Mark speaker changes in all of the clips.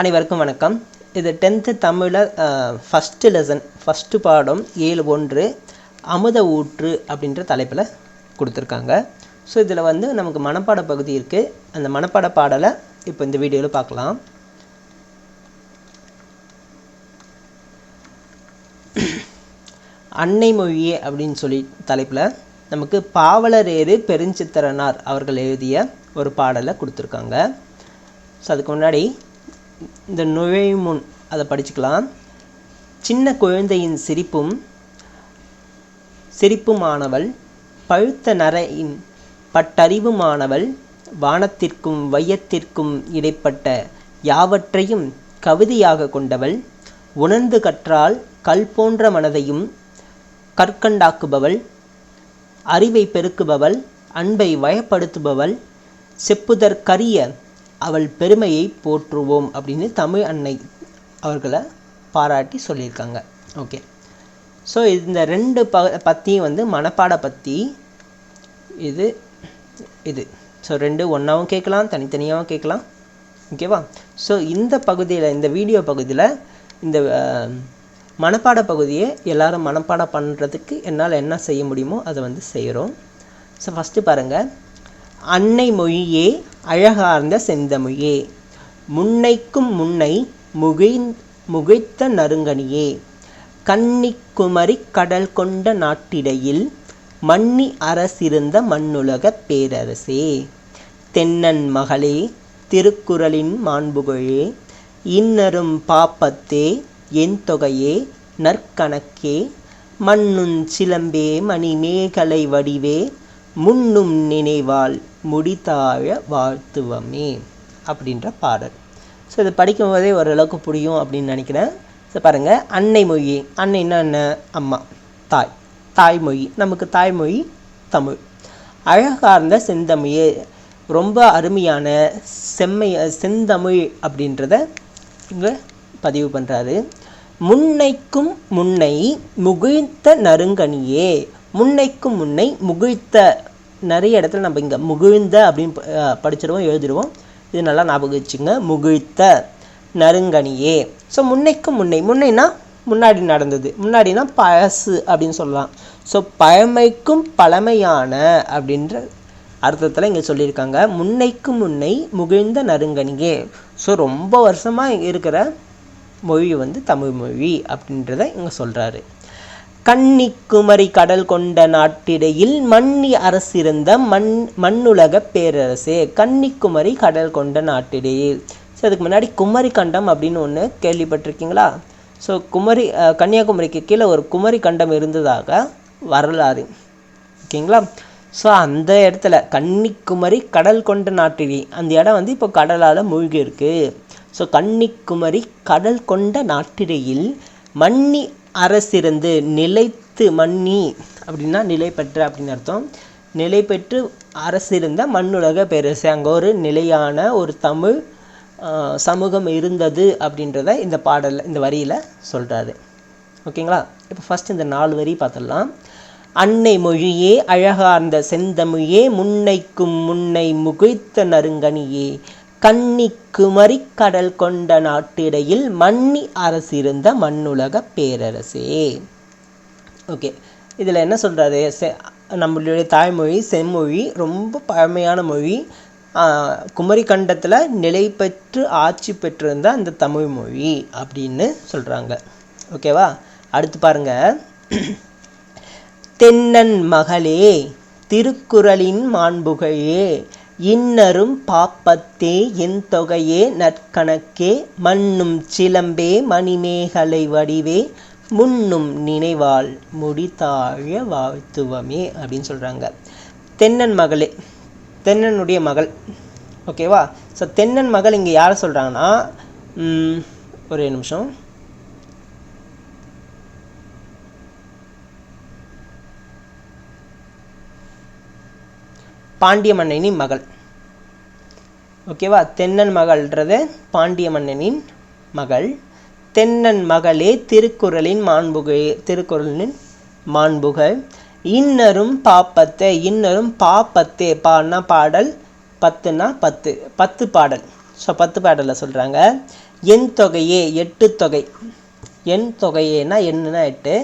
Speaker 1: அனைவருக்கும் வணக்கம். இது டென்த்து தமிழில் ஃபஸ்ட்டு லெசன் ஃபஸ்ட்டு பாடம் ஏழு ஒன்று அமுத ஊற்று அப்படின்ற தலைப்பில் கொடுத்துருக்காங்க. ஸோ இதில் வந்து நமக்கு மனப்பாட பகுதி இருக்குது அந்த மனப்பாட பாடலை இப்போ இந்த வீடியோவில் பார்க்கலாம். அன்னை மொழியே அப்படின்னு சொல்லி தலைப்பில் நமக்கு பாவலரேறு பெருஞ்சித்திரனார் அவர்கள் எழுதிய ஒரு பாடலை கொடுத்துருக்காங்க. ஸோ அதுக்கு முன்னாடி இந்த நுழைமுன் அதை படிச்சுக்கலாம். சின்ன குழந்தையின் சிரிப்பும் சிரிப்புமானவள் பழுத்த நரையின் பட்டறிவுமானவள் வானத்திற்கும் வையத்திற்கும் இடைப்பட்ட யாவற்றையும் கவிதையாக கொண்டவள் உணர்ந்து கற்றால் கல் போன்ற மனதையும் கற்கண்டாக்குபவள் அறிவை பெருக்குபவள் அன்பை வயப்படுத்துபவள் செப்புதற்கரிய அவள் பெருமையை போற்றுவோம் அப்படின்னு தமிழ் அன்னை அவர்களை பாராட்டி சொல்லியிருக்காங்க. ஓகே ஸோ இந்த ரெண்டு ப பற்றியும் வந்து மனப்பாட பற்றி இது இது. ஸோ ரெண்டு ஒன்றாவும் கேட்கலாம் தனித்தனியாகவும் கேட்கலாம். ஓகேவா ஸோ இந்த பகுதியில் இந்த வீடியோ பகுதியில் இந்த மனப்பாட பகுதியை எல்லோரும் மனப்பாடம் பண்ணுறதுக்கு என்னால் என்ன செய்ய முடியுமோ அதை வந்து செய்கிறோம் ஸோ ஃபஸ்ட்டு பாருங்கள் அன்னை மொழியே அழகார்ந்த செந்தமிழே. முன்னைக்கும் முன்னை முகை முகைத்த நறுங்கனியே கன்னிக்குமரி கடல் கொண்ட நாட்டிடையில் மன்னி அரசிருந்த மண்ணுலகப் பேரரசே. தென்னன் மகளே திருக்குறளின் மாண்புகழே. இன்னரும் பாப்பத்தே என் தொகையே நற்கணக்கே. மண்ணுஞ் சிலம்பே மணிமேகலை வடிவே முன்னும் நினைவால் முடித்தாழ வாழ்த்துவமே அப்படின்ற பாடல். ஸோ இது படிக்கும்போதே ஓரளவுக்கு புரியும் அப்படின்னு நினைக்கிறேன். ஸோ பாருங்கள் அன்னை மொழி. அன்னைன்னா என்ன? அம்மா. தாய். தாய்மொழி. நமக்கு தாய்மொழி தமிழ். அழகார்ந்த செந்தமிழே ரொம்ப அருமையான செம்மை செந்தமிழ் அப்படின்றத இங்கே பதிவு பண்ணுறாரு முன்னைக்கும் முன்னை முகிழ்த்த நறுங்கனியே முன்னைக்கும் முன்னை முகிழ்த்த நிறைய இடத்துல நம்ம இங்கே முகிழ்ந்த அப்படின்னு ப- படிச்சிடுவோம் எழுதிடுவோம் இது நல்லா ஞாபகம் வச்சுங்க முகிழ்த்த நறுங்கனியே ஸோ முன்னைக்கும் முன்னை. முன்னைனா முன்னாடி நடந்தது. முன்னாடினா பழசு அப்படின்னு சொல்லலாம். ஸோ பழமைக்கும் பழமையான அப்படின்ற அர்த்தத்தில் இங்கே சொல்லியிருக்காங்க. முன்னைக்கும் முன்னை முகிழ்ந்த நறுங்கனியே ஸோ ரொம்ப வருஷமாக இருக்கிற மொழி வந்து தமிழ் மொழி அப்படின்றத இங்கே சொல்கிறாரு கன்னிக்குமரி கடல் கொண்ட நாட்டிடையில் மன்னி அரசிருந்த மண் மண்ணுலக பேரரசே கன்னிக்குமரி கடல் கொண்ட நாட்டிடையில் ஸோ அதுக்கு முன்னாடி குமரி கண்டம் அப்படின்னு ஒன்று கேள்விப்பட்டிருக்கீங்களா? ஸோ குமரி கன்னியாகுமரிக்கு கீழே ஒரு குமரி கண்டம் இருந்ததாக வரலாறு. ஓகேங்களா? ஸோ அந்த இடத்துல கன்னிக்குமரி கடல் கொண்ட நாட்டிடி. அந்த இடம் வந்து இப்போ கடலால் மூழ்கி இருக்கு ஸோ கன்னிக்குமரி கடல் கொண்ட நாட்டிடையில் மன்னி அரசிருந்து நிலைத்து மன்னி அப்படின்னா நிலை பெற்ற அப்படின்னு அர்த்தம். நிலை பெற்று அரசிருந்த மண்ணுலக பேரரசு அங்கே ஒரு நிலையான ஒரு தமிழ் சமூகம் இருந்தது அப்படின்றத இந்த பாடலில் இந்த வரியில் சொல்கிறாரு ஓகேங்களா? இப்போ ஃபஸ்ட் இந்த நாலு வரி பார்த்துடலாம் அன்னை மொழியே அழகார்ந்த செந்தமிழே முன்னைக்கும் முன்னை முகிழ்த்த நறுங்கனியே கன்னிக்குமரி கடல் கொண்ட நாட்டிடையில் மன்னி அரசிருந்த மண்ணுலக பேரரசே. ஓகே இதில் என்ன சொல்கிறாரு செ நம்மளுடைய தாய்மொழி செம்மொழி ரொம்ப பழமையான மொழி. குமரிக்கண்டத்தில் குமரி கண்டத்தில் நிலை பெற்று ஆட்சி பெற்றிருந்த அந்த தமிழ் மொழி அப்படின்னு சொல்கிறாங்க ஓகேவா அடுத்து பாருங்க. தென்னன் மகளே திருக்குறளின் மாண்புகையே இன்னரும் பாப்பத்தே என் தொகையே நற்கணக்கே மண்ணும் சிலம்பே மணிமேகலை வடிவே முன்னும் நினைவால் முடிதாழ வாழ்த்துவமே அப்படின்னு சொல்கிறாங்க தென்னன் மகளே தென்னனுடைய மகள். ஓகேவா ஸோ தென்னன் மகள் இங்கே யாரை சொல்கிறாங்கன்னா ஒரே நிமிஷம். பாண்டிய மன்னனின் மகள் ஓகேவா தென்னன் மகள்ன்றது பாண்டிய மன்னனின் மகள். தென்னன் மகளே திருக்குறளின் மாண்புகை திருக்குறளின் மாண்புகள். இன்னரும் பாப்பத்தே இன்னரும் பாப்பத்தே பான்னா பாடல் பத்துனா பத்து பத்து பாடல். ஸோ பத்து பாடலில் சொல்கிறாங்க என் தொகையே எட்டு தொகை. எண் தொகையேனா என்னன்னா எட்டு.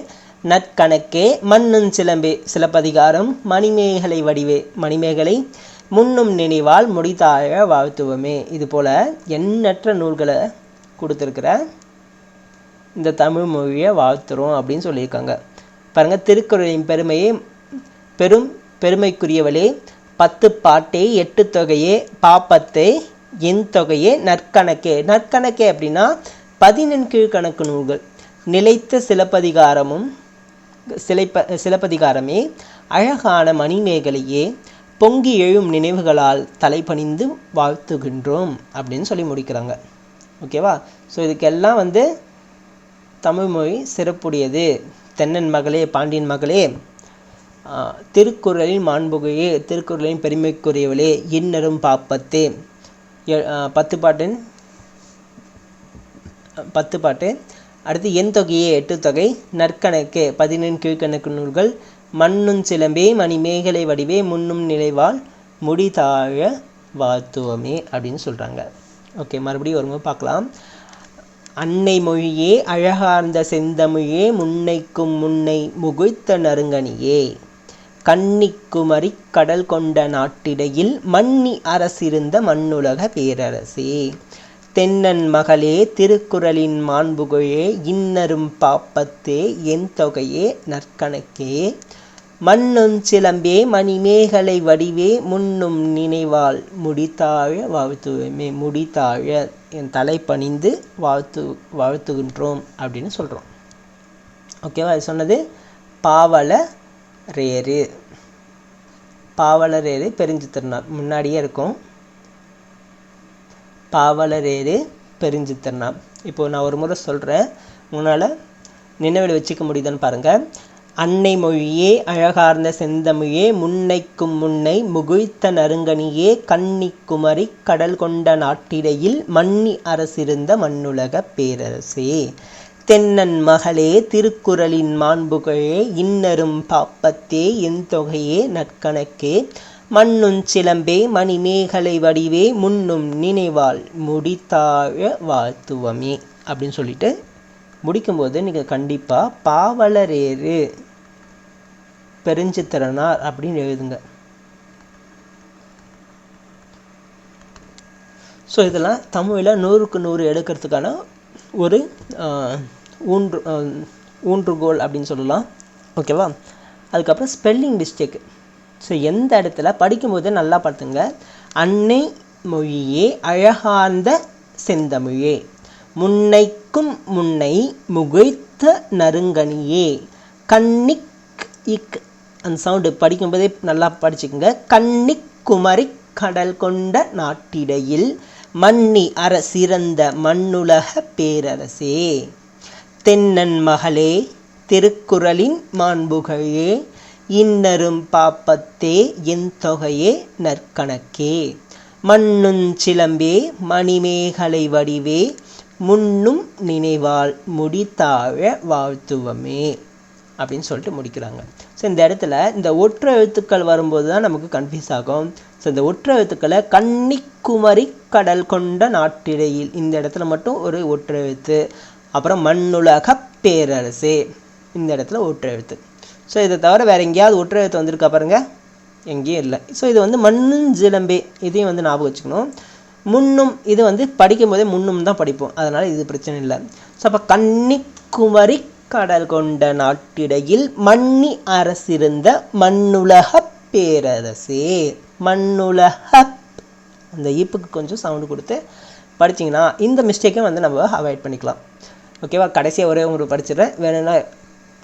Speaker 1: நற்கணக்கே மண்ணும் சிலம்பே. சிலப்பதிகாரம் மணிமேகலை வடிவே. மணிமேகலை முன்னும் நினைவால் முடித்தாழ வாழ்த்துவமே. இது போல் எண்ணற்ற நூல்களை கொடுத்துருக்கிற இந்த தமிழ் மொழியை வாழ்த்துறோம் அப்படின்னு சொல்லியிருக்காங்க. பாருங்கள் திருக்குறளின் பெருமையே பெரும் பெருமைக்குரியவளே பத்து பாட்டே எட்டு தொகையே பாப்பத்தே என் தொகையே நற்கணக்கே. நற்கணக்கே அப்படின்னா பதினெண் கீழ்கணக்கு நூல்கள். நிலைத்த சிலப்பதிகாரமும் சிலைப்ப சிலப்பதிகாரமே அழகான மணிமேகலையே பொங்கி எழும் நினைவுகளால் தலைபணிந்து வாழ்த்துகின்றோம் அப்படின்னு சொல்லி முடிக்கிறாங்க. ஓகேவா ஸோ இதுக்கெல்லாம் வந்து தமிழ்மொழி சிறப்புடையது. தென்னன் மகளே பாண்டியன் மகளே திருக்குறளின் மாண்புகையே திருக்குறளின் பெருமைக்குரியவளே இன்னரும் பாப்பத்தே. எ- பத்து பாட்டின் பத்து பாட்டு. அடுத்து என் தொகையே எட்டு தொகை. நற்கணக்கே பதினெண் கீழ்கணக்கு நூல்கள். மண்ணும் சிலம்பே மணிமேகலை வடிவே முன்னும் நிலைவால் முடிதாழ வாழ்த்துவமே அப்படின்னு சொல்கிறாங்க ஓகே மறுபடியும் ஒரு முறை பார்க்கலாம். அன்னை மொழியே அழகார்ந்த செந்தமிழே முன்னைக்கும் முன்னை முகுழ்த்த நறுங்கனியே கன்னிக்குமரி கடல் கொண்ட நாட்டிடையில் மன்னி அரசிருந்த மண்ணுலக பேரரசே. தென்னன் மகளே திருக்குறளின் மாண்புகழே இன்னரும் பாப்பத்தே என் தொகையே நற்கணக்கே. மண்ணும் சிலம்பே மணிமேகலை வடிவே முன்னும் நினைவால் முடித்தாழ வாழ்த்துவேமே முடித்தாழ என் தலை பணிந்து வாழ்த்து வாழ்த்துகின்றோம் அப்படின்னு சொல்கிறோம் ஓகேவா அது சொன்னது பாவல ரேரு பாவலரேறு பெருஞ்சு திருநாள் முன்னாடியே இருக்கும். பாவலரேறு பெருஞ்சு இப்போ நான் ஒரு முறை சொல்கிறேன் உன்னால் நினைவில் வச்சுக்க முடியுதான்னு பாருங்கள் அன்னை மொழியே அழகார்ந்த செந்தமிழே முன்னைக்கும் முன்னை முகிழ்த்த நறுங்கனியே கன்னிக்குமரி கடல் கொண்ட நாட்டிடையில் மன்னி அரசிருந்த மண்ணுலக பேரரசே. தென்னன் மகளே திருக்குறளின் மாண்புகழே இன்னரும் பாப்பத்தே என் தொகையே நற்கணக்கே. மண்ணுஞ் சிலம்பே மணிமேகலை வடிவே முன்னும் நினைவால் முடித்தாழ வாழ்த்துவமே. அப்படின்னு சொல்லிட்டு முடிக்கும்போது நீங்கள் கண்டிப்பாக பாவலரேறு பெருஞ்சித்திரனார் அப்படின்னு எழுதுங்க. ஸோ இதெல்லாம் தமிழில் நூறுக்கு நூறு எடுக்கிறதுக்கான ஒரு ஊன்று ஊன்றுகோல் அப்படின்னு சொல்லலாம். ஓகேவா அதுக்கப்புறம் ஸ்பெல்லிங் மிஸ்டேக்கு ஸோ எந்த இடத்துல? படிக்கும்போது நல்லா பார்த்துங்க. அன்னை மொழியே அழகார்ந்த செந்தமிழே. முன்னைக்கும் முன்னை முகைத்த நறுங்கனியே. கண்ணிக் இக் அந்த சவுண்டு படிக்கும்போதே நல்லா படிச்சுக்கோங்க. கண்ணிக் குமரி கடல் கொண்ட நாட்டிடையில் மன்னி அரசிறந்த மண்ணுலக பேரரசே. தென்னன் மகளே திருக்குறளின் மாண்புகழே. இன்னரும் பாப்பத்தே என் தொகையே நற்கணக்கே. மண்ணுஞ் சிலம்பே மணிமேகலை வடிவே முன்னும் நினைவால் முடித்தாழ வாழ்த்துவமே. அப்படின்னு சொல்லிட்டு முடிக்கிறாங்க. ஸோ இந்த இடத்துல இந்த ஒற்ற எழுத்துக்கள் வரும்போது தான் நமக்கு கன்ஃபியூஸ் ஆகும். ஸோ இந்த ஒற்ற எழுத்துக்களை கன்னிக்குமரி கடல் கொண்ட நாட்டிடையில் இந்த இடத்துல மட்டும் ஒரு ஒற்ற எழுத்து. அப்புறம் மண்ணுலக பேரரசே இந்த இடத்துல ஒற்ற எழுத்து. ஸோ இதை தவிர வேறு எங்கேயாவது ஒற்றெழுத்து வந்திருக்கா பாருங்க? எங்கேயும் இல்லை. ஸோ இது வந்து மண்ணுஞ்சிலம்பே இதையும் வந்து ஞாபகம் வச்சுக்கணும். முன்னும் இது வந்து படிக்கும்போதே முன்னும் தான் படிப்போம். அதனால் இது பிரச்சனை இல்லை. ஸோ அப்போ கன்னிக்குமரி கடல் கொண்ட நாட்டிடையில் மன்னி அரசிருந்த மண்ணுலக பேரரசே. மண்ணுலக அந்த ஈப்புக்கு கொஞ்சம் சவுண்டு கொடுத்து படிச்சிங்கன்னா இந்த மிஸ்டேக்கை வந்து நம்ம அவாய்ட் பண்ணிக்கலாம். ஓகேவா கடைசியாக ஒரே ஒரு படிச்சிடுறேன். வேணும்னா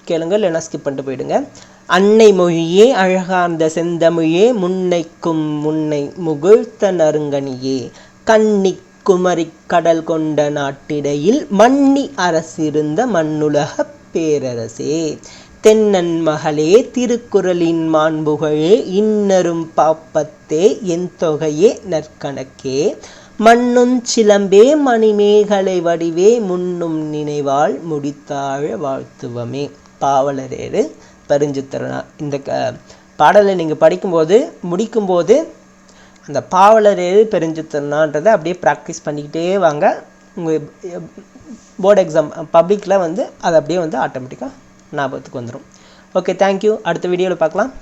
Speaker 1: கேளுங்க இல்லைனா ஸ்கிப் பண்ணிட்டு போயிடுங்க. அன்னை மொழியே அழகார்ந்த செந்தமிழே முன்னைக்கும் முன்னை முகிழ்த்த நறுங்கனியே கண்ணி குமரி கடல் கொண்ட நாட்டிடையில் மன்னி அரசிருந்த மண்ணுலக பேரரசே. தென்னன் மகளே திருக்குறளின் மாண்புகழே இன்னரும் பாப்பத்தே என் தொகையே நற்கணக்கே. மண்ணுஞ் சிலம்பே மணிமேகலை வடிவே முன்னும் நினைவால் முடித்தாழ வாழ்த்துவமே. பாவலரேறு பரிஞ்சுத்தரனா. இந்த க பாடலை நீங்கள் படிக்கும்போது முடிக்கும்போது அந்த பாவலரேறு பெருஞ்சுத்தரனான்றதை அப்படியே ப்ராக்டிஸ் பண்ணிக்கிட்டே வாங்க. உங்கள் போர்டு எக்ஸாம் பப்ளிக்கில் வந்து அது அப்படியே வந்து ஆட்டோமேட்டிக்காக ஞாபகத்துக்கு வந்துடும் ஓகே தேங்க்யூ அடுத்த வீடியோவில் பார்க்கலாம்.